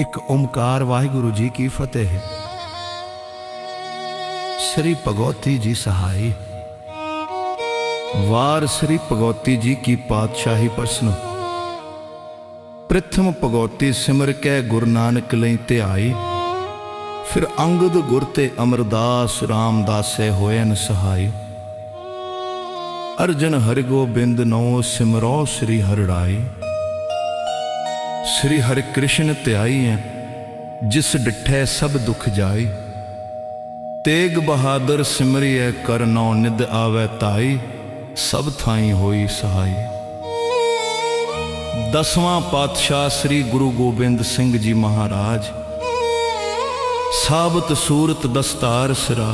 ਇੱਕ ਓਮਕਾਰ ਵਾਹਿਗੁਰੂ ਜੀ ਕੀ ਫਤਿਹ। ਸ੍ਰੀ ਭਗਵਤੀ ਜੀ ਸਹਾਈ। ਵਾਰ ਸ੍ਰੀ ਭਗਵਤੀ ਜੀ ਕੀ ਪਾਤਸ਼ਾਹੀ ਪ੍ਰਸ਼ਨ। ਪ੍ਰਥਮ ਭਗਵਤੀ ਸਿਮਰ ਕੇ ਗੁਰੂ ਨਾਨਕ ਲਈ ਧਿਆਈ। ਫਿਰ ਅੰਗਦ ਗੁਰ ਤੇ ਅਮਰਦਾਸ ਰਾਮਦਾਸੇ ਹੋਇਨ ਸਹਾਈ। ਅਰਜਨ ਹਰਿ ਗੋਬਿੰਦ ਨੋ ਸਿਮਰੋ ਸ੍ਰੀ ਹਰਿ ਸ੍ਰੀ ਹਰਿ ਕ੍ਰਿਸ਼ਨ ਧਿਆਈ ਐ, ਜਿਸ ਡਿਠੈ ਸਭ ਦੁਖ ਜਾਈ ਤੇਗ ਬਹਾਦਰ ਸਿਮਰਿਐ ਕਰਨੋ ਨਿਦ ਆਵੈ ਤਾਈ, ਸਭ ਥਾਈ ਹੋਈ ਸਹਾਈ। ਦਸਵਾਂ ਪਾਤਸ਼ਾਹ ਸ੍ਰੀ ਗੁਰੂ ਗੋਬਿੰਦ ਸਿੰਘ ਜੀ ਮਹਾਰਾਜ, ਸਾਬਤ ਸੂਰਤ ਦਸਤਾਰ ਸਿਰਾ।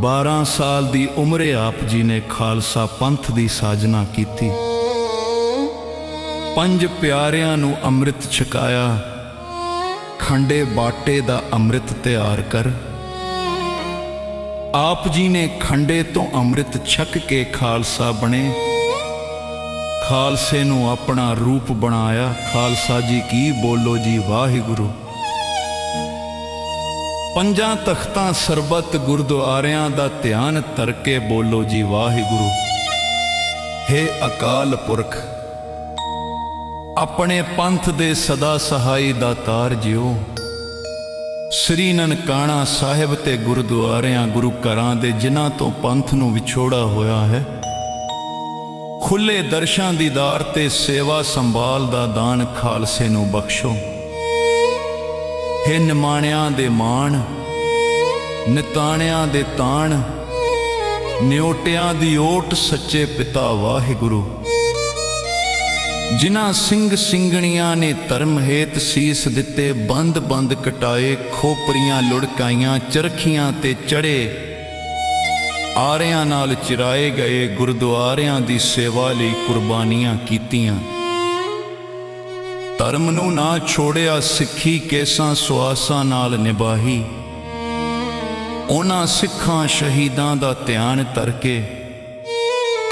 12 ਸਾਲ ਦੀ ਉਮਰੇ ਆਪ ਜੀ ਨੇ ਖਾਲਸਾ ਪੰਥ ਦੀ ਸਾਜਨਾ ਕੀਤੀ। ਪੰਜ ਪਿਆਰਿਆਂ ਨੂੰ ਅੰਮ੍ਰਿਤ ਛਕਾਇਆ। ਖੰਡੇ ਬਾਟੇ ਦਾ ਅੰਮ੍ਰਿਤ ਤਿਆਰ ਕਰ। ਆਪ ਜੀ ਨੇ ਖੰਡੇ ਤੋਂ ਅੰਮ੍ਰਿਤ ਛਕ ਕੇ ਖਾਲਸਾ ਬਣੇ। ਖਾਲਸੇ ਨੂੰ ਆਪਣਾ ਰੂਪ ਬਣਾਇਆ। ਖਾਲਸਾ ਜੀ ਕੀ ਬੋਲੋ ਜੀ, ਵਾਹਿਗੁਰੂ। ਪੰਜਾਂ ਤਖਤਾਂ ਸਰਬਤ ਗੁਰਦੁਆਰਿਆਂ ਦਾ ਧਿਆਨ ਧਰ ਕੇ ਬੋਲੋ ਜੀ, ਵਾਹਿਗੁਰੂ। ਹੇ ਅਕਾਲ ਪੁਰਖ ਆਪਣੇ ਪੰਥ ਦੇ ਸਦਾ ਸਹਾਈ ਦਾਤਾਰ ਜਿਓ। ਸ੍ਰੀ ਨਨਕਾਣਾ ਸਾਹਿਬ ਤੇ ਗੁਰਦੁਆਰਿਆਂ, ਗੁਰੂ ਘਰਾਂ ਦੇ ਜਿਨ੍ਹਾਂ ਤੋਂ ਪੰਥ ਨੂੰ ਵਿਛੋੜਾ ਹੋਇਆ ਹੈ, ਖੁੱਲੇ ਦਰਸ਼ਾਂ ਦੀ ਦਾਰ ਤੇ ਸੇਵਾ ਸੰਭਾਲ ਦਾ ਦਾਨ ਖਾਲਸੇ ਨੂੰ ਬਖਸ਼ੋ। ਹੇ ਨਿਮਾਣਿਆਂ ਦੇ ਮਾਣ, ਨਿਤਾਣਿਆਂ ਦੇ ਤਾਣ ਨਿਓਟਿਆਂ ਦੀ ਓਟ ਸੱਚੇ ਪਿਤਾ ਵਾਹਿਗੁਰੂ। ਜਿਨ੍ਹਾਂ ਸਿੰਘ ਸਿੰਘਣੀਆਂ ਨੇ ਧਰਮ ਹੇਤ ਸੀਸ ਦਿੱਤੇ, ਬੰਦ ਬੰਦ ਕਟਾਏ, ਖੋਪਰੀਆਂ, ਲੁੜਕਾਈਆਂ, ਚਰਖੀਆਂ ਤੇ ਚੜੇ। ਆਰਿਆਂ ਨਾਲ ਚਿਰਾਏ ਗਏ ਗੁਰਦੁਆਰਿਆਂ ਦੀ ਸੇਵਾ ਲਈ ਕੁਰਬਾਨੀਆਂ ਕੀਤੀਆਂ। ਧਰਮ ਨੂੰ ਨਾ ਛੋੜਿਆ ਸਿੱਖੀ ਕੇਸਾਂ ਸੁਆਸਾਂ ਨਾਲ ਨਿਭਾਹੀ। ਉਹਨਾਂ ਸਿੱਖਾਂ ਸ਼ਹੀਦਾਂ ਦਾ ਧਿਆਨ ਤਰਕੇ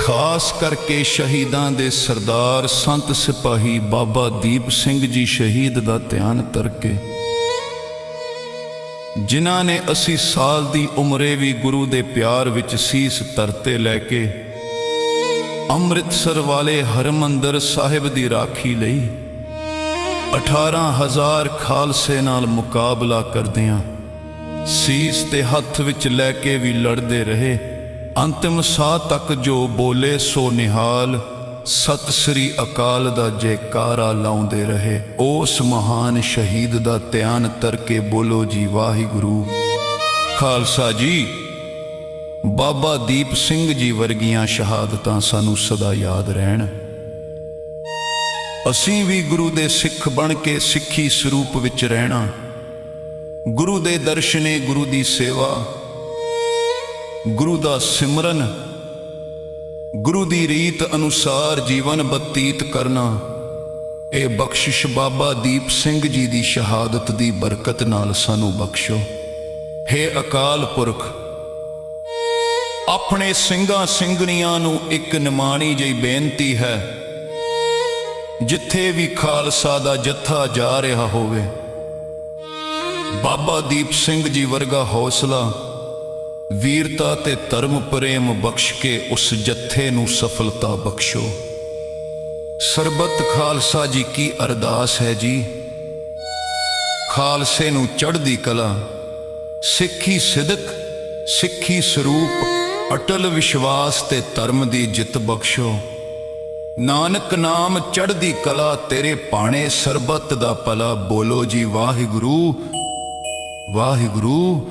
ਖਾਸ ਕਰਕੇ ਸ਼ਹੀਦਾਂ ਦੇ ਸਰਦਾਰ ਸੰਤ ਸਿਪਾਹੀ ਬਾਬਾ ਦੀਪ ਸਿੰਘ ਜੀ ਸ਼ਹੀਦ ਦਾ ਧਿਆਨ ਧਰ ਕੇ ਜਿਨ੍ਹਾਂ ਨੇ 80 ਸਾਲ ਦੀ ਉਮਰੇ ਵੀ ਗੁਰੂ ਦੇ ਪਿਆਰ ਵਿੱਚ ਸੀਸ ਧਰਤੇ ਲੈ ਕੇ ਅੰਮ੍ਰਿਤਸਰ ਵਾਲੇ ਹਰਮੰਦਰ ਸਾਹਿਬ ਦੀ ਰਾਖੀ ਲਈ 18000 ਖਾਲਸੇ ਨਾਲ ਮੁਕਾਬਲਾ ਕਰਦਿਆਂ ਸੀਸ ਤੇ ਹੱਥ ਵਿੱਚ ਲੈ ਕੇ ਵੀ ਲੜਦੇ ਰਹੇ। ਅੰਤਿਮ ਸਾਹ ਤੱਕ ਜੋ ਬੋਲੇ ਸੋ ਨਿਹਾਲ, ਸਤਿ ਸ੍ਰੀ ਅਕਾਲ ਦਾ ਜੈਕਾਰਾ ਲਾਉਂਦੇ ਰਹੇ। ਉਸ ਮਹਾਨ ਸ਼ਹੀਦ ਦਾ ਧਿਆਨ ਧਰ ਕੇ ਬੋਲੋ ਜੀ ਵਾਹਿਗੁਰੂ। ਖਾਲਸਾ ਜੀ, ਬਾਬਾ ਦੀਪ ਸਿੰਘ ਜੀ ਵਰਗੀਆਂ ਸ਼ਹਾਦਤਾਂ ਸਾਨੂੰ ਸਦਾ ਯਾਦ ਰਹਿਣ। ਅਸੀਂ ਵੀ ਗੁਰੂ ਦੇ ਸਿੱਖ ਬਣ ਕੇ ਸਿੱਖੀ ਸਰੂਪ ਵਿੱਚ ਰਹਿਣਾ। ਗੁਰੂ ਦੇ ਦਰਸ਼ਨੇ ਗੁਰੂ ਦੀ ਸੇਵਾ ਗੁਰੂ ਦਾ ਸਿਮਰਨ, ਗੁਰੂ ਦੀ ਰੀਤ ਅਨੁਸਾਰ ਜੀਵਨ ਬਤੀਤ ਕਰਨਾ, ਇਹ ਬਖਸ਼ਿਸ਼ ਬਾਬਾ ਦੀਪ ਸਿੰਘ ਜੀ ਦੀ ਸ਼ਹਾਦਤ ਦੀ ਬਰਕਤ ਨਾਲ ਸਾਨੂੰ ਬਖਸ਼ੋ। हे ਅਕਾਲ ਪੁਰਖ, ਆਪਣੇ ਸਿੰਘਾਂ ਸਿੰਘਣੀਆਂ ਨੂੰ ਇੱਕ ਨਿਮਾਣੀ ਜਿਹੀ ਬੇਨਤੀ ਹੈ, ਜਿੱਥੇ ਵੀ ਖਾਲਸਾ ਦਾ ਜੱਥਾ ਜਾ ਰਿਹਾ ਹੋਵੇ। ਬਾਬਾ ਦੀਪ ਸਿੰਘ ਜੀ ਵਰਗਾ ਹੌਸਲਾ ਵੀਰਤਾ ਤੇ ਧਰਮ ਪ੍ਰੇਮ ਬਖਸ਼ ਕੇ ਉਸ ਜੱਥੇ ਨੂੰ ਸਫਲਤਾ ਬਖਸ਼ੋ। ਸਰਬਤ ਖਾਲਸਾ ਜੀ ਕੀ ਅਰਦਾਸ ਹੈ ਜੀ। ਖਾਲਸੇ ਨੂੰ ਚੜ੍ਹਦੀ ਕਲਾ, ਸਿੱਖੀ ਸਿਦਕ, ਸਿੱਖੀ ਸਰੂਪ, ਅਟਲ ਵਿਸ਼ਵਾਸ ਤੇ ਧਰਮ ਦੀ ਜਿੱਤ ਬਖਸ਼ੋ। ਨਾਨਕ ਨਾਮ ਚੜ੍ਹਦੀ ਕਲਾ ਤੇਰੇ ਪਾਣੇ ਸਰਬਤ ਦਾ ਭਲਾ ਬੋਲੋ ਜੀ ਵਾਹਿਗੁਰੂ ਵਾਹਿਗੁਰੂ।